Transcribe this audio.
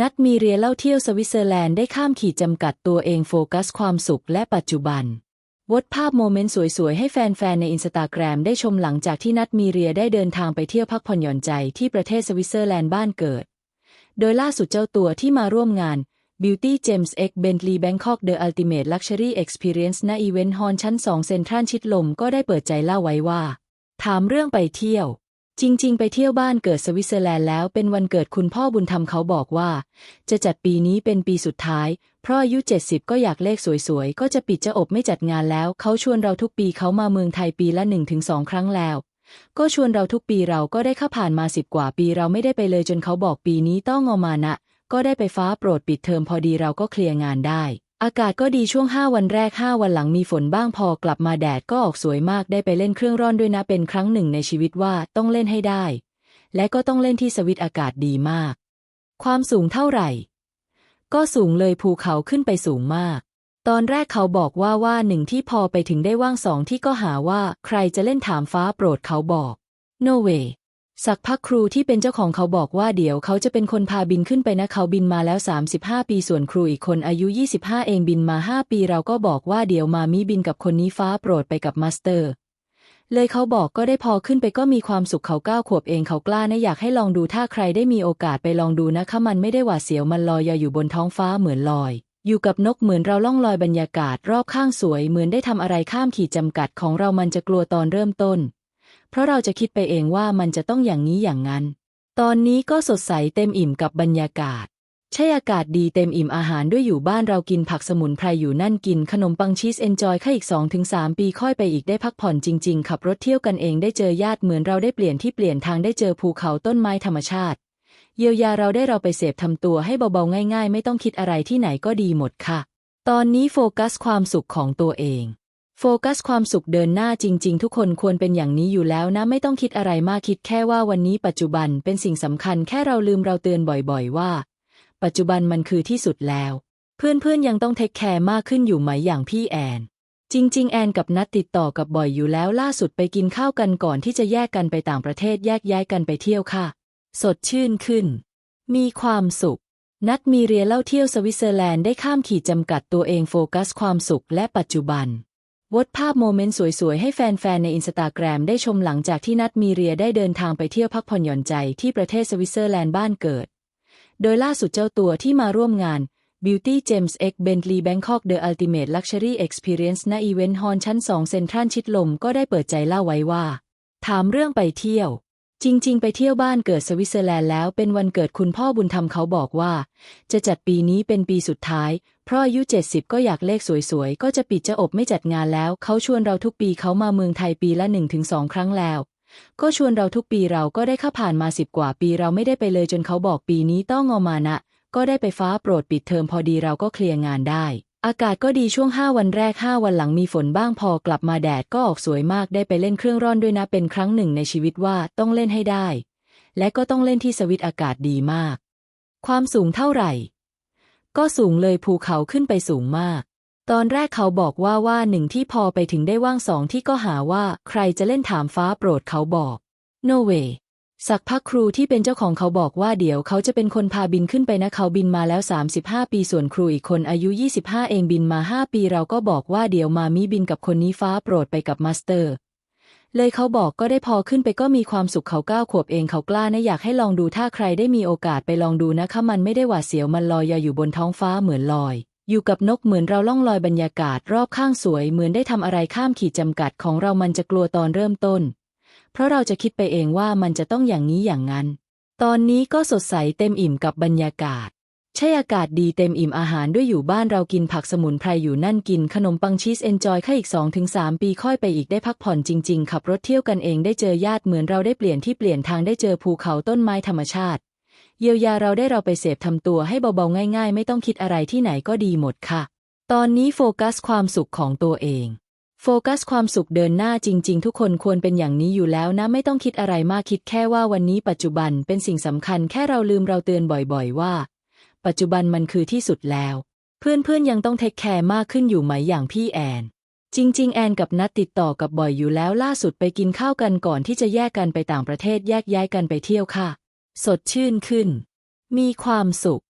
นัดมีเรียเล่าเที่ยวสวิตเซอร์แลนด์ได้ข้ามขีดจำกัดตัวเองโฟกัสความสุขและปัจจุบัน วดภาพโมเมนต์สวยๆ ให้แฟนๆ ในอินสตาแกรมได้ชมหลังจากที่นัดมีเรียได้เดินทางไปเที่ยวพักผ่อนหย่อนใจที่ประเทศสวิตเซอร์แลนด์บ้านเกิด โดยล่าสุดเจ้าตัวที่มาร่วมงาน Beauty James X Bentley Bangkok The Ultimate Luxury Experience ณอีเวนต์ฮอล์ชั้น 2 เซ็นทรัลชิดลมก็ได้เปิดใจเล่าไว้ว่า ถามเรื่องไปเที่ยว จริง ๆ ไปเที่ยวบ้านเกิดสวิตเซอร์แลนด์แล้วเป็นวันเกิดคุณพ่อบุญธรรมเขาบอกว่า จะจัดปีนี้เป็นปีสุดท้าย เพราะอายุ 70 ก็อยากเลขสวยๆ ก็จะปิดจะอบไม่จัดงานแล้ว เขาชวนเราทุกปีเขามาเมืองไทยปีละ 1-2 ครั้งแล้ว ก็ชวนเราทุกปีเราก็ได้ข้าผ่านมาสิบกว่าปีเราไม่ได้ไปเลยจนเขาบอกปีนี้ต้องเอามานะ ก็ได้ไปฟ้าโปรดปิดเทอมพอดีเราก็เคลียร์งานได้ อากาศก็ดีช่วง 5 วันแรก 5 วันหลังมีฝนบ้างพอกลับมาแดดก็ออกสวยมากได้ไปเล่นเครื่องร่อนด้วยนะเป็นครั้งหนึ่งในชีวิตว่าต้องเล่นให้ได้ และก็ต้องเล่นที่สวิตอากาศดีมาก ความสูงเท่าไหร่ ก็สูงเลยภูเขาขึ้นไปสูงมาก ตอนแรกเขาบอกว่าว่าหนึ่งที่พอไปถึงได้ว่างสองที่ก็หาว่าใครจะเล่นถามฟ้าโปรดเขาบอก no way สักพักครูที่เป็นเจ้าของเขาบอกว่าเดี๋ยวเขาจะเป็นคนพาบินขึ้นไปนะเขาบินมาแล้ว 35 ปีส่วนครูอีกคนอายุ 25 เองบินมา 5 ปีเราก็บอกว่าเดี๋ยวมามีบินกับคนนี้ฟ้าโปรดไปกับมาสเตอร์ เลยเขาบอกก็ได้พอขึ้นไปก็มีความสุขเขาก้าวขวบเองเขากล้านะอยากให้ลองดูถ้าใครได้มีโอกาสไปลองดูนะคะมันไม่ได้หวาดเสียวมันลอยอยู่บนท้องฟ้าเหมือนลอย อยู่กับนกเหมือนเราล่องลอยบรรยากาศรอบข้างสวยเหมือนได้ทำอะไรข้ามขีดจำกัดของเรามันจะกลัวตอนเริ่มต้น เพราะเราจะคิดไปเองว่ามันจะต้องอย่างนี้อย่างนั้น ตอนนี้ก็สดใสเต็มอิ่มกับบรรยากาศ ใช่อากาศดีเต็มอิ่มอาหารด้วยอยู่บ้านเรากินผักสมุนไพรอยู่นั่นกินขนมปังชีสเอนจอยแค่อีก 2-3 ปีค่อยไปอีกได้พักผ่อนจริง ๆ ขับรถเที่ยวกันเองได้เจอญาติเหมือนเราได้เปลี่ยนที่เปลี่ยนทางได้เจอภูเขาต้นไม้ธรรมชาติ เยียวยาเราได้เราไปเสพทำตัวให้เบาๆง่าย ๆ ไม่ต้องคิดอะไรที่ไหนก็ดีหมดค่ะ ตอนนี้โฟกัสความสุขของตัวเอง โฟกัสความสุขเดินหน้าจริง ๆ ทุกคนควรเป็นอย่างนี้อยู่แล้วนะ ไม่ต้องคิดอะไรมากคิดแค่ว่าวันนี้ปัจจุบันเป็นสิ่งสำคัญแค่เราลืมเราเตือนบ่อยๆ ว่า ปัจจุบันมันคือที่สุดแล้ว เพื่อนๆยังต้องเทคแคร์มากขึ้นอยู่ไหมอย่างพี่แอน จริง ๆ แอนกับนัดติดต่อกับบ่อยอยู่แล้วล่าสุดไปกินข้าวกันก่อนที่จะแยกกันไปต่างประเทศแยกย้ายกันไปเที่ยวค่ะ สดชื่นขึ้น มีความสุขนัดมีเรียเล่าเที่ยวสวิตเซอร์แลนด์ได้ข้ามขีดจำกัดตัวเองโฟกัสความสุขและปัจจุบัน วดภาพโมเมนต์สวยๆ ให้แฟนๆ ในอินสตาแกรมได้ชมหลังจากที่นัดมีเรียได้เดินทางไปเที่ยวพักผ่อนหย่อนใจที่ประเทศสวิตเซอร์แลนด์บ้านเกิด โดยล่าสุดเจ้าตัวที่มาร่วมงาน Beauty James X Bentley Bangkok The Ultimate Luxury Experience ณอีเวนต์ฮอล์ชั้น 2 เซ็นทรัลชิดลมก็ได้เปิดใจเล่าไว้ว่า ถามเรื่องไปเที่ยว จริง ๆ ไปเที่ยวบ้านเกิดสวิตเซอร์แลนด์แล้วเป็นวันเกิดคุณพ่อบุญธรรมเขาบอกว่า จะจัดปีนี้เป็นปีสุดท้าย เพราะอายุ 70 ก็อยากเลขสวยๆ ก็จะปิดจะอบไม่จัดงานแล้ว เขาชวนเราทุกปีเขามาเมืองไทยปีละ 1-2 ครั้งแล้ว ก็ชวนเราทุกปีเราก็ได้ข้าผ่านมาสิบกว่าปีเราไม่ได้ไปเลยจนเขาบอกปีนี้ต้องเอามานะ ก็ได้ไปฟ้าโปรดปิดเทอมพอดีเราก็เคลียร์งานได้ อากาศก็ดีช่วง 5 วันแรก 5 วันหลังมีฝนบ้างพอกลับมาแดดก็ออกสวยมากได้ไปเล่นเครื่องร่อนด้วยนะเป็นครั้งหนึ่งในชีวิตว่าต้องเล่นให้ได้ และก็ต้องเล่นที่สวิตอากาศดีมาก ความสูงเท่าไหร่ ก็สูงเลยภูเขาขึ้นไปสูงมาก ตอนแรกเขาบอกว่าว่าหนึ่งที่พอไปถึงได้ว่างสองที่ก็หาว่าใครจะเล่นถามฟ้าโปรดเขาบอก no way สักพักครูที่เป็นเจ้าของเขาบอกว่าเดี๋ยวเขาจะเป็นคนพาบินขึ้นไปนะเขาบินมาแล้ว 35 ปีส่วนครูอีกคนอายุ 25 เองบินมา 5 ปีเราก็บอกว่าเดี๋ยวมามีบินกับคนนี้ฟ้าโปรดไปกับมาสเตอร์ เลยเขาบอกก็ได้พอขึ้นไปก็มีความสุขเขาก้าวขวบเองเขากล้านะอยากให้ลองดูถ้าใครได้มีโอกาสไปลองดูนะคะมันไม่ได้หวาดเสียวมันลอยอยู่บนท้องฟ้าเหมือนลอย อยู่กับนกเหมือนเราล่องลอยบรรยากาศรอบข้างสวยเหมือนได้ทำอะไรข้ามขีดจำกัดของเรามันจะกลัวตอนเริ่มต้น เพราะเราจะคิดไปเองว่ามันจะต้องอย่างนี้อย่างนั้น ตอนนี้ก็สดใสเต็มอิ่มกับบรรยากาศ ใช่อากาศดีเต็มอิ่มอาหารด้วยอยู่บ้านเรากินผักสมุนไพรอยู่นั่นกินขนมปังชีสเอนจอยแค่อีก 2-3 ปีค่อยไปอีกได้พักผ่อนจริง ๆ ขับรถเที่ยวกันเองได้เจอญาติเหมือนเราได้เปลี่ยนที่เปลี่ยนทางได้เจอภูเขาต้นไม้ธรรมชาติ เยียวยาเราได้เราไปเสพทำตัวให้เบาๆง่าย ๆ ไม่ต้องคิดอะไรที่ไหนก็ดีหมดค่ะ ตอนนี้โฟกัสความสุขของตัวเอง โฟกัสความสุขเดินหน้าจริง ๆ ทุกคนควรเป็นอย่างนี้อยู่แล้วนะไม่ต้องคิดอะไรมากคิดแค่ว่าวันนี้ปัจจุบันเป็นสิ่งสำคัญแค่เราลืมเราเตือนบ่อย ๆ ว่า ปัจจุบันมันคือที่สุดแล้ว เพื่อนๆยังต้องเทคแคร์มากขึ้นอยู่ไหมอย่างพี่แอน จริง ๆ แอนกับนัดติดต่อกับบ่อยอยู่แล้วล่าสุดไปกินข้าวกันก่อนที่จะแยกกันไปต่างประเทศแยกย้ายกันไปเที่ยวค่ะ สดชื่นขึ้น มีความสุข